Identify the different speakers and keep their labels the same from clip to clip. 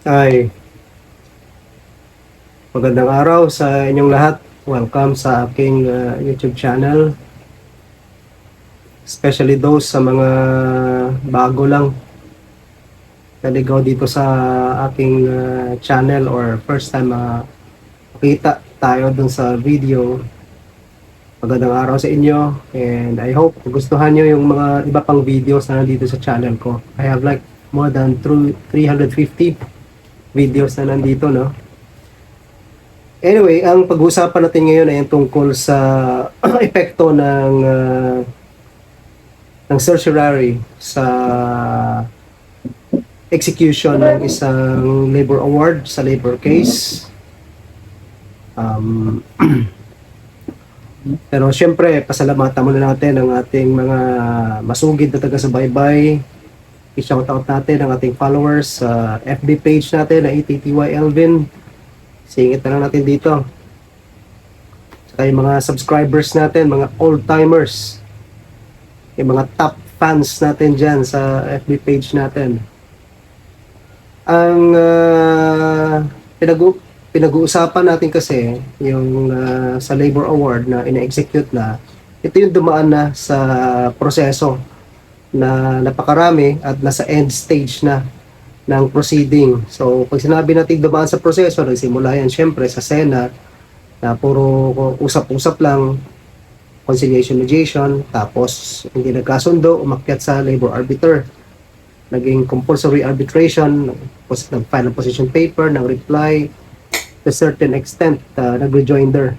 Speaker 1: Ay, magandang araw sa inyong lahat. Welcome sa aking uh, YouTube channel. Especially those sa mga bago lang naligaw dito sa aking uh, channel or first time uh, makita tayo dun sa video. Magandang araw sa inyo and I hope gustuhan nyo yung mga iba pang videos na nandito sa channel ko. I have like more than through 350 videos na nandito, no? Anyway, ang pag-uusapan natin ngayon ay tungkol sa epekto ng uh, ng certiorari sa execution ng isang labor award sa labor case. Um, pero syempre, pasalamatan muna natin ang ating mga masugid na taga-subaybay, i-shoutout natin ang ating followers sa FB page natin na ATTY Elvin. Singit na lang natin dito. Saka yung mga subscribers natin, mga old-timers. Yung mga top fans natin dyan sa FB page natin. Ang uh, pinag- pinag-uusapan natin kasi yung uh, sa labor award na ina-execute na, ito yung dumaan na sa proseso na napakarami at nasa end stage na ng proceeding. So, pag sinabi natin dumaan sa proseso, nagsimula yan syempre sa Senate na puro usap-usap lang, conciliation mediation, tapos hindi nagkasundo, umakyat sa labor arbiter. Naging compulsory arbitration, nag-file ng position paper, ng reply, to certain extent, uh, nag-rejoinder.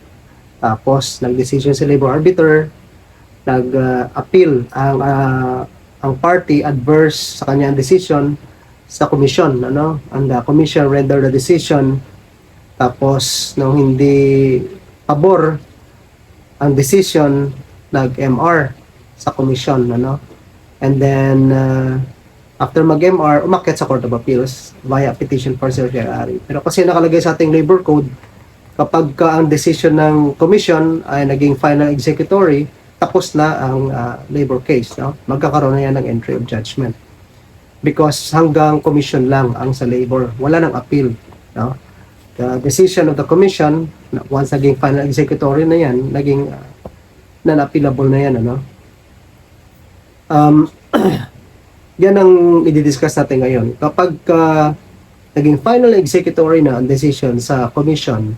Speaker 1: Tapos, nag-decision si labor arbiter, nag-appeal ang ah, ang party adverse sa kanyang decision sa commission ano? And the commission render the decision tapos nung hindi pabor ang decision nag-MR sa commission ano? And then uh, after mag-MR umakyat sa Court of Appeals via petition for certiorari. Pero kasi nakalagay sa ating labor code kapag ka ang decision ng commission ay naging final executory tapos na ang uh, labor case, no? Magkakaroon na yan ng entry of judgment. Because hanggang commission lang ang sa labor, wala nang appeal, no? The decision of the commission, once naging final executory na yan, naging uh, non-appealable na yan, ano? Um, yan ang i-discuss natin ngayon. Kapag uh, naging final executory na ang decision sa commission,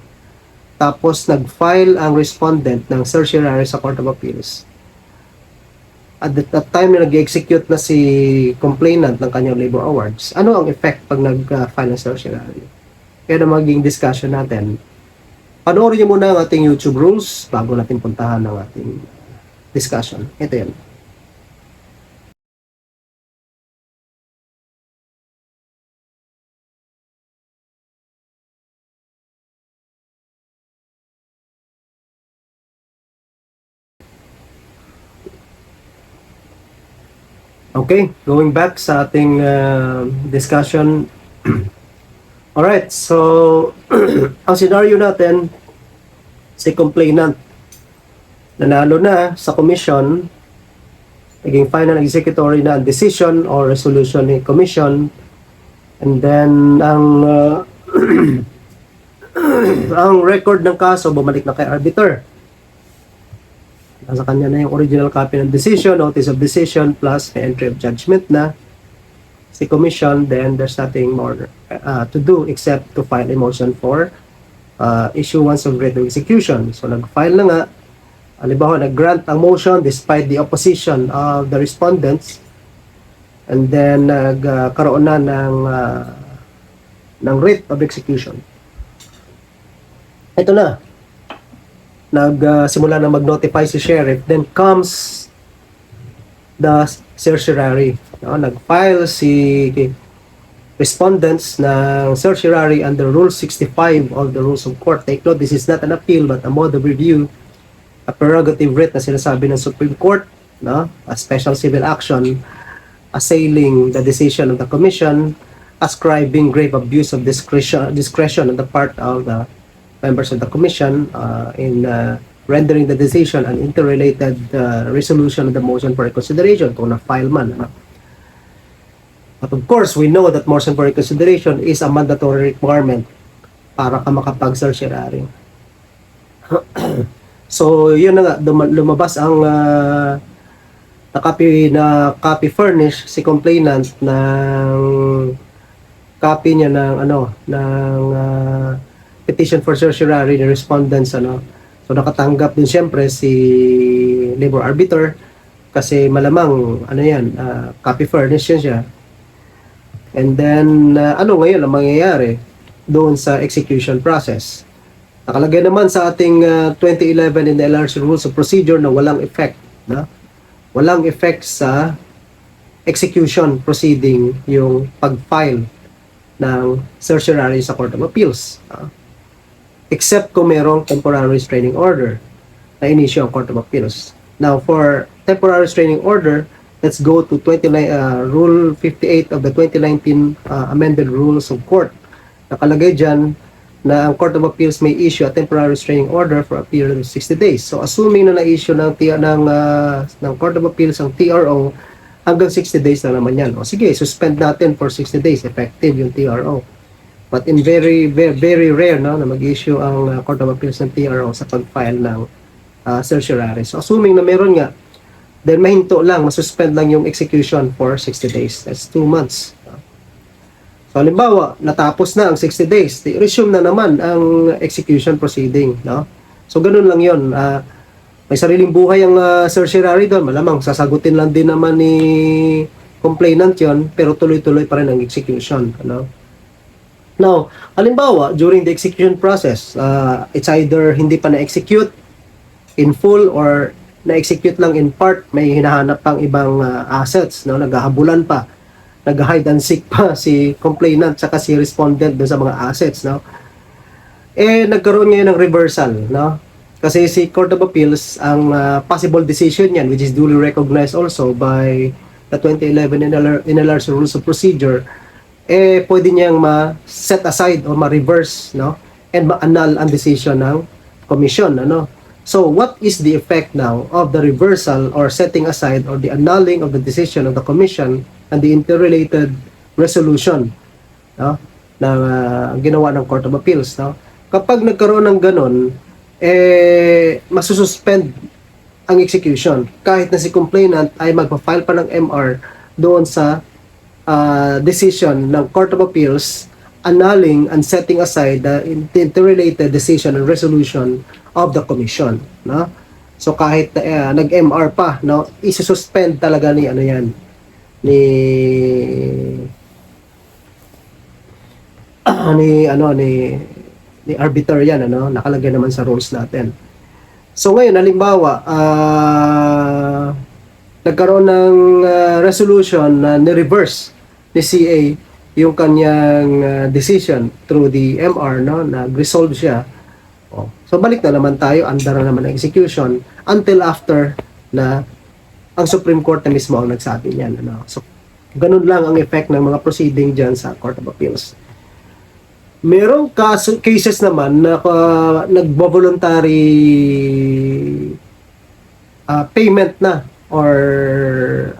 Speaker 1: tapos nag-file ang respondent ng certiorari sa Court of Appeals. At that time na nag-execute na si complainant ng kanyang labor awards, ano ang effect pag nag-file ng certiorari? Kaya na maging discussion natin. Panoorin niyo muna ang ating YouTube rules bago natin puntahan ang ating discussion. Ito yan. Okay, going back sa ating uh, discussion. Alright, so ang scenario natin, si complainant nanalo na sa commission, naging final executory na ang decision or resolution ni commission, and then ang uh, ang record ng kaso bumalik na kay arbiter. Nasa kanya na yung original copy ng decision, notice of decision, plus entry of judgment na si commission, then there's nothing more uh, to do except to file a motion for uh, issuance of writ of execution. So nag-file na nga, halimbawa nag-grant ang motion despite the opposition of the respondents, and then nagkaroon na ng uh, ng writ of execution. Ito na, nagsimula na mag-notify si sheriff, then comes the certiorari. No? Nag-file si respondents ng certiorari under Rule 65 of the Rules of Court. Take note, this is not an appeal but a mode of review, a prerogative writ na sinasabi ng Supreme Court, no? a special civil action assailing the decision of the Commission, ascribing grave abuse of discretion, discretion on the part of the members of the commission uh, in uh, rendering the decision and interrelated uh, resolution of the motion for reconsideration kung na-file man. Ano? But of course, we know that motion for reconsideration is a mandatory requirement para ka makapag-certiorari. so, yun na nga, lumabas ang uh, na copy na copy furnish si complainant ng copy niya ng ano ng ah, petition for certiorari ni respondents ano so nakatanggap din siyempre si labor arbiter kasi malamang ano yan ah, copy furnish yan siya and then ah, ano ngayon ang mangyayari doon sa execution process nakalagay naman sa ating ah, 2011 in the LRC Rules of Procedure na walang effect no? walang effect sa execution proceeding yung pag-file ng certiorari sa Court of Appeals. ah. Except kung merong temporary restraining order na inisyo ang Court of Appeals. Now, for temporary restraining order, let's go to 29, uh, Rule 58 of the 2019 uh, amended rules of court. Nakalagay dyan na ang Court of Appeals may issue a temporary restraining order for a period of 60 days. So, assuming na na-issue ng, ng, uh, ng Court of Appeals ang TRO, hanggang 60 days na naman yan. O sige, suspend natin for 60 days, effective yung TRO. But in very, very, very rare no, na mag-issue ang uh, Court of Appeals ng TRO sa pag-file ng uh, certiorari. So, assuming na meron nga, then mahinto lang, masuspend lang yung execution for 60 days. That's 2 months. So, halimbawa, natapos na ang 60 days, di- resume na naman ang execution proceeding. No? So, ganun lang yon Ah, may sariling buhay ang uh, certiorari doon. Malamang sasagutin lang din naman ni complainant yon pero tuloy-tuloy pa rin ang execution. Ano? Now, halimbawa, during the execution process, uh, it's either hindi pa na-execute in full or na-execute lang in part, may hinahanap pang ibang uh, assets, no? naghahabulan pa, nag-hide and seek pa si complainant saka si respondent doon sa mga assets. No? Eh, nagkaroon ngayon ng reversal. No? Kasi si Court of Appeals, ang uh, possible decision yan, which is duly recognized also by the 2011 NLR, NLR's Rules of Procedure, eh pwede niyang ma-set aside o ma-reverse no? And ma-annul ang decision ng commission ano? So what is the effect now of the reversal or setting aside or the annulling of the decision of the commission and the interrelated resolution no? Na uh, ginawa ng Court of Appeals no? Kapag nagkaroon ng ganon eh masususpend ang execution. Kahit na si complainant ay magpa-file pa ng MR doon sa uh, decision ng Court of Appeals annulling and setting aside the interrelated decision and resolution of the commission no? So kahit uh, nag-MR pa no? Isususpend talaga ni ano yan ni ni ano ni ni arbiter yan ano? Nakalagay naman sa rules natin. So ngayon halimbawa ah nagkaroon ng ah, resolution na ni-reverse ni CA yung kanyang ah, decision through the MR no nag-resolve siya oh. so balik na naman tayo under na naman ang execution until after na ang Supreme Court na mismo ang nagsabi niyan ano so ganun lang ang effect ng mga proceeding diyan sa Court of Appeals Merong kaso, cases naman na uh, nagbo-voluntary uh, payment na or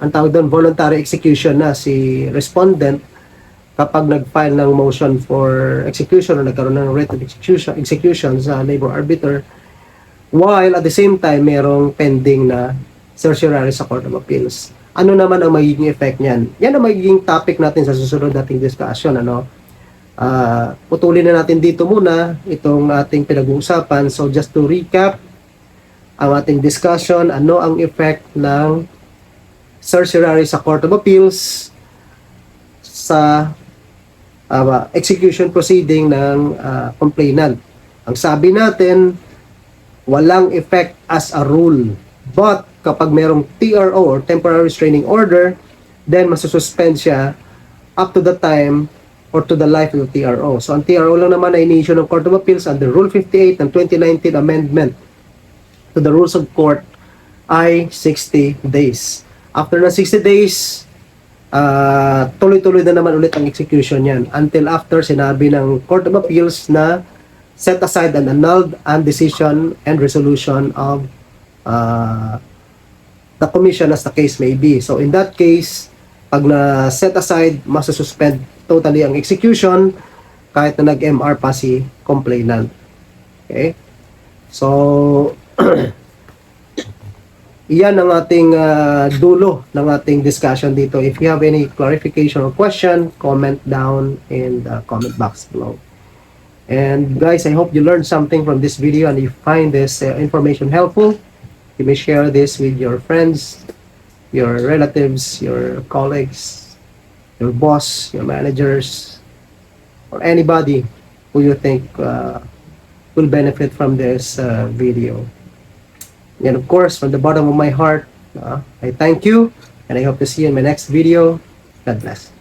Speaker 1: ang tawag doon voluntary execution na si respondent kapag nag-file ng motion for execution o nagkaroon ng writ of execution, execution sa labor arbiter while at the same time merong pending na certiorari sa Court of Appeals. Ano naman ang magiging effect niyan? Yan ang magiging topic natin sa susunod nating discussion. Ano? Ah, putulin na natin dito muna itong ating pinag-uusapan. So just to recap ang ating discussion, ano ang effect ng certiorari sa Court of Appeals sa ah, execution proceeding ng ah, complainant. Ang sabi natin, walang effect as a rule. But kapag merong TRO or temporary restraining order, then masususpend siya up to the time or to the life of the TRO. So ang TRO lang naman ay iniissue ng Court of Appeals under Rule 58 ng 2019 amendment to the rules of court ay 60 days. After na 60 days, ah, tuloy-tuloy na naman ulit ang execution yan until after sinabi ng Court of Appeals na set aside and annulled ang decision and resolution of ah, the commission as the case may be. So in that case, pag na set aside, masususpend totally ang execution kahit na nag-MR pa si complainant. Okay? So, iyan ang ating ah, dulo ng ating discussion dito. If you have any clarification or question, comment down in the comment box below. And guys, I hope you learned something from this video and you find this uh, information helpful. You may share this with your friends, your relatives, your colleagues, your boss, your managers, or anybody who you think uh, will benefit from this uh, video. And of course, from the bottom of my heart, uh, I thank you and I hope to see you in my next video. God bless.